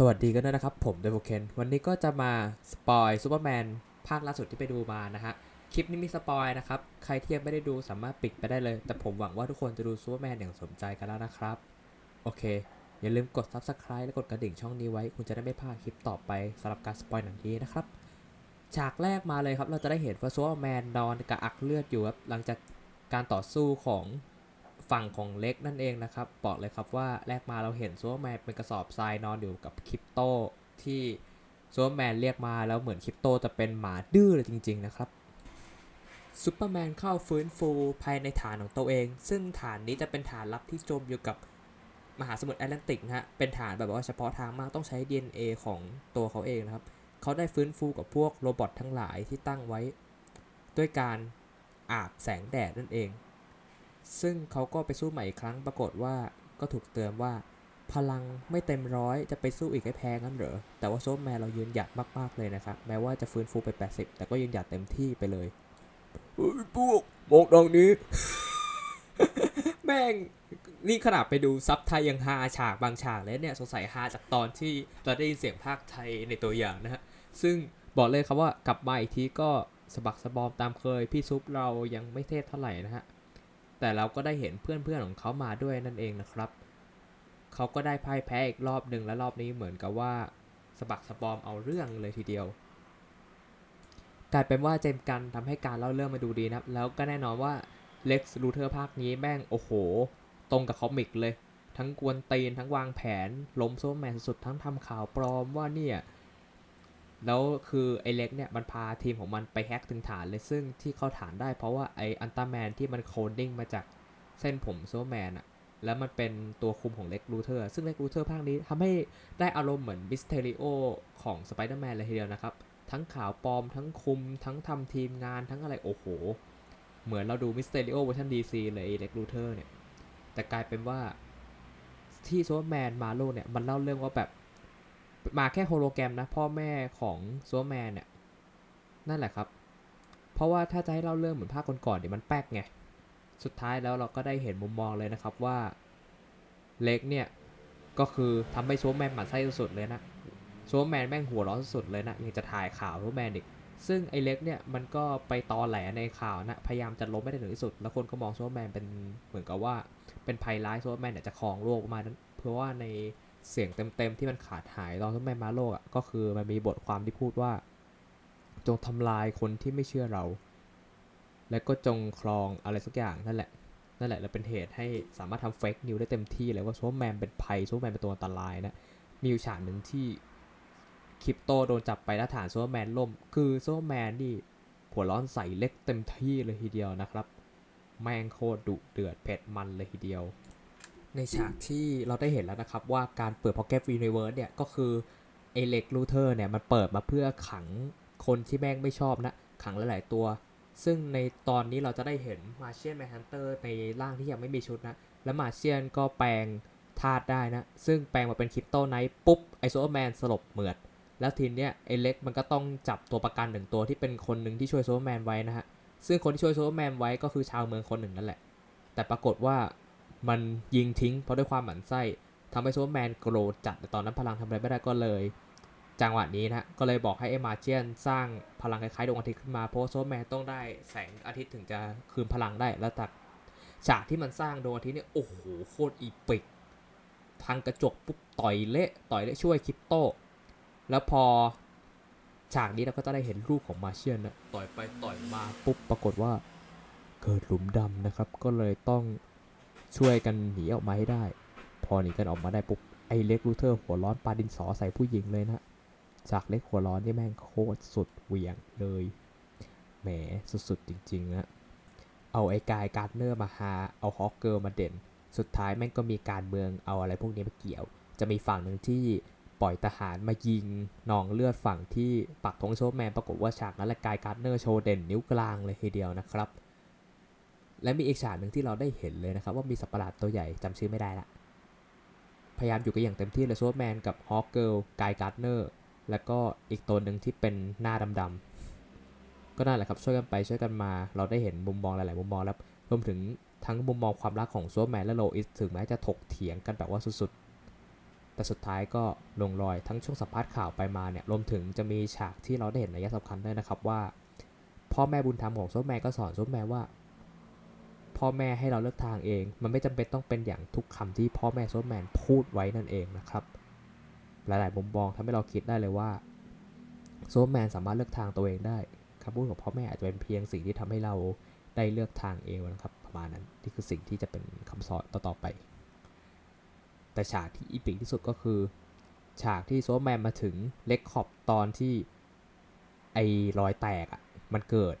สวัสดีกันด้วยนะครับ ผมเดวเคนวันนี้ก็จะมาสปอยซูเปอร์แมนภาคล่าสุดที่ไปดูมานะฮะ คลิปนี้มีสปอยนะครับ ใครที่ยังไม่ได้ดูสามารถปิดไปได้เลย แต่ผมหวังว่าทุกคนจะดูซูเปอร์แมนอย่างสนใจกันแล้วนะครับ โอเค อย่าลืมกด Subscribe และกดกระดิ่งช่องนี้ไว้ คุณจะได้ไม่พลาดคลิปต่อไปสำหรับการสปอยหนังนี้นะครับ ฉากแรกมาเลยครับ เราจะได้เห็นว่าซูเปอร์แมนนอนกระอักเลือดอยู่ครับหลังจากการต่อสู้ของ ฝั่งของเล็กนั่นเองนะครับ บอกเลยครับว่าแรกมาเราเห็นซูเปอร์แมนเป็นกระสอบทรายนอนอยู่กับคริปโตที่ซูเปอร์แมนเรียกมาแล้วเหมือนคริปโตจะเป็นหมาดื้อเลยจริง ๆ นะครับซูเปอร์แมนเข้าฟื้นฟูภายในฐานของตัวเอง ซึ่งฐานนี้จะเป็นฐานลับที่จมอยู่กับมหาสมุทรแอตแลนติกนะฮะ เป็นฐานแบบว่าเฉพาะทางมากต้องใช้ DNA ของตัวเขาเองนะครับ เขาได้ฟื้นฟูกับพวกโรบอททั้งหลายที่ตั้งไว้ ด้วยการอาบแสงแดดนั่นเอง ซึ่งเขาก็ไปสู้ใหม่อีกครั้งปรากฏว่าก็ถูกเตือนว่า พลังไม่เต็มร้อยจะไปสู้อีกให้แพ้งั้นเหรอ แต่ว่าโซฟแมนเรายืนหยัดมากๆเลยนะครับ แม้ว่าจะฟื้นฟูไป 80 แต่ก็ยืนหยัดเต็มที่ไปเลยเฮ้ยพวกมองดังนี้ แม่งนี่ขนาดไปดูซับไทยยังฮาฉากบางฉากเลยเนี่ย สงสัยฮาจากตอนที่เราได้ยินเสียงภาคไทยในตัวอย่างนะฮะ ซึ่งบอกเลยครับว่ากลับมาอีกทีก็สะบักสะบอมตามเคย พี่ซุปเรายังไม่เทศเท่าไหร่นะฮะ แต่เราก็ได้เห็นเพื่อนๆของเขามาด้วยนั่นเองนะครับ เขาก็ได้พ่ายแพ้อีกรอบหนึ่งและรอบนี้เหมือนกับว่าสะบักสะบอมเอาเรื่องเลยทีเดียวกลายเป็นว่าเจมส์กันทำให้การเล่าเรื่องมาดูดีนะแล้วก็แน่นอนว่าเล็กซ์ลูเทอร์ภาคนี้แม่งโอ้โห ตรงกับคอมิกเลย ทั้งกวนตีนทั้งวางแผนล้มโซแมนสุดทั้งทำข่าวปลอมว่าเนี่ย แล้วคือไอ้เล็กเนี่ยมันพาทีมของมันไปแฮกถึงฐานเลยซึ่งที่เข้าฐานได้เพราะว่าไอ้อันต m าแมนที่มันโคดดิ้งมาจากเส้นผมโซแมนอะแล้วมันเป็นตัวคุมของเล็กลูเทอร์ ซึ่งเล็กลูเทอร์ภาคนี้ทำให้ได้อารมณ์เหมือนบิสเทริโอของสไปเดอร์แมนเลยทีเดียวนะครับ ทั้งข่าวปลอมทั้งคุม ทั้งทำทีมงานทั้งอะไรโอ้โห เหมือนเราดูมิสเตริโอเวอร์ชันดีซีเลยเล็กลูเทอร์เนี่ย แต่กลายเป็นว่าที่โซแมนมาโลกเนี่ย มันเล่าเรื่องว่าแบบ มาแค่โฮโลแกรมนะ พ่อแม่ของโซแมนเนี่ยนั่นแหละครับ เพราะว่าถ้าจะให้เล่าเรื่องเหมือนภาคก่อนๆเดี๋ยวมันแป๊กไง สุดท้ายแล้วเราก็ได้เห็นมุมมองเลยนะครับว่าเล็กเนี่ย ก็คือทำให้โซแมนหมั่นไส้สุดๆเลยนะโซแมนแม่งหัวร้อนสุดเลยนะยังจะถ่ายข่าวโซแมนอีกซึ่งไอเล็กเนี่ยมันก็ไปตอแหลในข่าวนะพยายามจะล้มไม่ได้ถึงที่สุด แล้วคนก็มองโซแมนเป็นเหมือนกับว่าเป็นภัยร้ายโซแมนเนี่ยจะครองโลกประมาณนั้น เพราะว่าใน เสียงเต็มๆที่มันขาดหายตอนโซแมมาโลกอะก็คือมันมีบทความที่พูดว่า จงทำลายคนที่ไม่เชื่อเรา และก็จงครองอะไรสักอย่างนั่นแหละนั่นแหละแล้วเป็นเหตุให้สามารถทำเฟกนิวได้เต็มที่เลยว่าโซแมนเป็นภัยโซแมนเป็นตัวอันตรายนะมีอยู่ฉากหนึ่งที่คริปโตโดนจับไปแล้วฐานโซแมนล่ม คือโซแมนนี่หัวร้อนใส่เล็กเต็มที่เลยทีเดียวนะครับ แมงโคตรดุเดือดเผ็ดมันเลยทีเดียว ในฉากที่เราได้เห็นแล้วนะครับ ว่าการเปิด Pocket Universe เนี่ย ก็คือไอเล็กลูเทอร์เนี่ย มันเปิดมาเพื่อขังคนที่แม่งไม่ชอบนะ ขังหลาย ๆ ตัว ซึ่งในตอนนี้เราจะได้เห็นมาเชียนแมนฮันเตอร์ในร่างที่ยังไม่มีชุดนะ และมาเชียนก็แปลงธาตุได้นะ ซึ่งแปลงมาเป็นคริปโตไนท์ปุ๊บไอโซแมนสลบเหมือด แล้วทีเนี้ยไอเล็กมันก็ต้องจับตัวประกันหนึ่งตัวที่เป็นคนหนึ่งที่ช่วยโซแมนไว้นะฮะซึ่งคนที่ช่วยโซแมนไว้ก็คือชาวเมืองคนหนึ่งนั่นแหละ แต่ปรากฏว่า มันยิงทิ้งเพราะด้วยความหมั่นไส้ทำให้โซแมนโกรธจัดแต่ตอนนั้นพลังทำอะไรไม่ได้ก็เลย จังหวะนี้นะฮะก็เลยบอกให้เอมาเจียนสร้างพลังคล้ายๆดวงอาทิตย์ขึ้นมาเพราะว่าโซแมนต้องได้แสงอาทิตย์ถึงจะคืนพลังได้แล้วจากฉากที่มันสร้างดวงอาทิตย์เนี่ยโอ้โหโคตรอีปิกพังกระจกปุ๊บต่อยเละต่อยเละช่วยคริปโตแล้วพอฉากนี้เราก็จะได้เห็นรูปของมาเชียนนะต่อยไปต่อยมาปุ๊บปรากฏว่าเกิดหลุมดำนะครับ ก็เลยต้อง ช่วยกันหนีออกมาให้ได้ พอหนีกันออกมาได้ปุ๊บไอเล็กลูเทอร์หัวร้อนปาดินสอใส่ผู้หญิงเลยนะจากเล็กหัวร้อนนี่แม่งโคตรสุดเหวี่ยงเลยแหมสุดๆจริงๆนะเอาไอ้กายการ์เนอร์มาหาเอาฮอกเกิลมาเด่น สุดท้ายแม่งก็มีการเมืองเอาอะไรพวกนี้มาเกี่ยว จะมีฝั่งหนึ่งที่ปล่อยทหารมายิงนองเลือดฝั่งที่ปักธงโชว์แมนปรากฏว่าฉากนั้นแหละกายการ์เนอร์โชว์เด่นนิ้วกลางเลยทีเดียวนะครับ และมีอีกฉากหนึ่งที่เราได้เห็นเลยนะครับ ว่ามีสัตว์ประหลาดตัวใหญ่จำชื่อไม่ได้ละ พยายามอยู่กันอย่างเต็มที่เลยโซแมนกับฮอ k เกิลกายการ์ดเนอร์แล้วก็อีกตัวหนึ่งที่เป็นหน้าดำๆก็นั่นแหละครับช่วยกันไปช่วยกันมา เราได้เห็นมุมมองหลาย ๆ มุมมองแล้วรวมถึงทั้งมุมมองความรักของโซแมนและโลอิสถึงแม้จะถกเถียงกันแบบว่าสุดๆ แต่สุดท้ายก็ลงรอยทั้งช่วงสัมภาษณ์ข่าวไปมาเนี่ยรวมถึงจะมีฉากที่เราได้เห็นนัยสำคัญด้วยนะครับว่า พ่อแม่บุญธรรมของโซแมนก็สอนโซแมนว่า พ่อแม่ให้เราเลือกทางเอง มันไม่จำเป็นต้องเป็นอย่างทุกคำที่พ่อแม่โซแมนพูดไว้นั่นเองนะครับ หลายๆมุมมองทำให้เราคิดได้เลยว่าโซแมนสามารถเลือกทางตัวเองได้คำพูดของพ่อแม่อาจจะเป็นเพียงสิ่งที่ทำให้เราได้เลือกทางเองนะครับ ประมาณนั้นนี่คือสิ่งที่จะเป็นคำสอนต่อๆไป แต่ฉากที่อีปิกที่สุดก็คือ ฉากที่โซแมนมาถึงเล็กขอบตอนที่ไอ้รอยแตกอะ่ะมันเกิด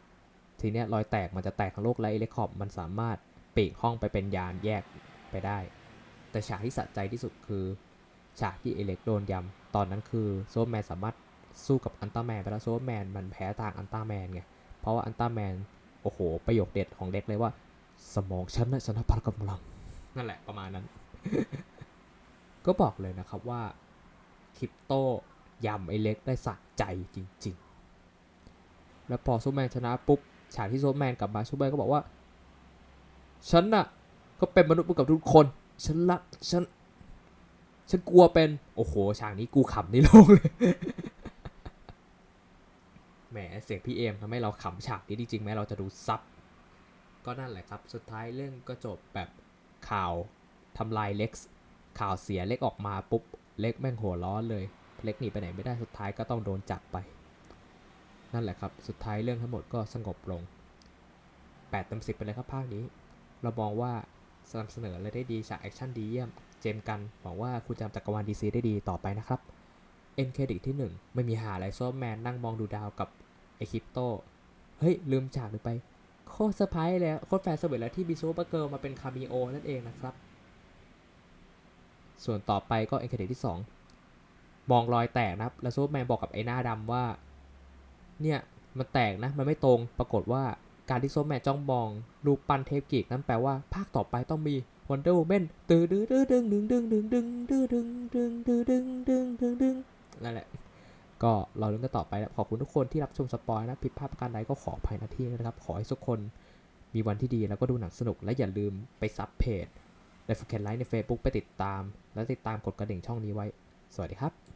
ทีเนี้ยรอยแตกมันจะแตกทั้งโลกและไอ้เล็กขอบมันสามารถปีกห้องไปเป็นยานแยกไปได้ แต่ฉากที่สะใจที่สุดคือ ฉากที่เอเล็กโดนยำตอนนั้นคือโซแมนสามารถสู้กับอันต้าแมนไปแล้วโซแมนมันแพ้ทางอันต้าแมนไงเพราะว่าอันต้าแมนโอ้โหประโยคเด็ดของเด็กเลยว่า สมองฉันนะฉันพลกำลังนั่นแหละประมาณนั้น ก็บอกเลยนะครับว่าคริปโตยำไอเล็กได้สะใจจริง ๆ แล้วพอซูแมนชนะปุ๊บ ฉากที่โซแมนกลับมาซูแมนก็บอกว่า ฉันน่ะ ก็เป็นมนุษย์เหมือนกับทุกคน ฉันรักฉัน ฉันกลัวเป็น โอ้โห ฉากนี้กูขำในี่ลงเลย แหม เสียงพี่เอมทำให้เราขำฉากนี้จริงๆแม้เราจะดูซับ ก็นั่นแหละครับ สุดท้ายเรื่องก็จบแบบข่าวทำลายเล็กข่าวเสียเล็กออกมาปุ๊บ เล็กแม่งหัวร้อนเลย เล็กหนีไปไหนไม่ได้ สุดท้ายก็ต้องโดนจับไป นั่นแหละครับ สุดท้ายเรื่องทั้งหมดก็สงบลง8เต็ม10ไปเลยครับภาคนี้ เรามองว่าสนำเสนอเลยได้ดีฉากแอคชั่นดีเยี่ยม เจมส์กันหวังว่าคุณจำจักรวาลดีซีได้ดีต่อไปนะครับเอ็นเครดิตที่ 1 ไม่มีหาอะไรโซแมนนั่งมองดูดาวกับไอคริปโต เฮ้ย ลืมฉากหรือไป โคตรเซอร์ไพรส์เลยอะโคตรแฟนเซอร์เวิร์แล้วที่มีซูเปอร์เกิลมาเป็นคาเมโอนั่นเองนะครับ ส่วนต่อไปก็เอ็นเครดิตที่ 2 มองรอยแตกนะครับ แล้วซูเปอร์แมนบอกกับไอหน้าดำว่า เนี่ยมันแตกนะมันไม่ตรงปรากฏว่าการที่โซแมจ้องมองรูปปั้นเทพกรีกนั่นแปลว่าภาคต่อไปต้องมี Wonder Woman ตื้อดื้อดื้อดึงดึงดึงดึงดึงดื้อดึงดึงดื้อดึงดึงดึงดึงนั่นแหละก็เราลุ้นกันต่อไปนะขอบคุณทุกคนที่รับชมสปอยนะผิดพลาดประการใดก็ขออภัยหน้าที่นะครับ ขอให้ทุกคนมีวันที่ดีแล้วก็ดูหนังสนุกและอย่าลืมไปซับเพจและฟูเคนไลน์ใน Facebook ไปติดตาม และติดตามกดกระดิ่งช่องนี้ไว้ สวัสดีครับ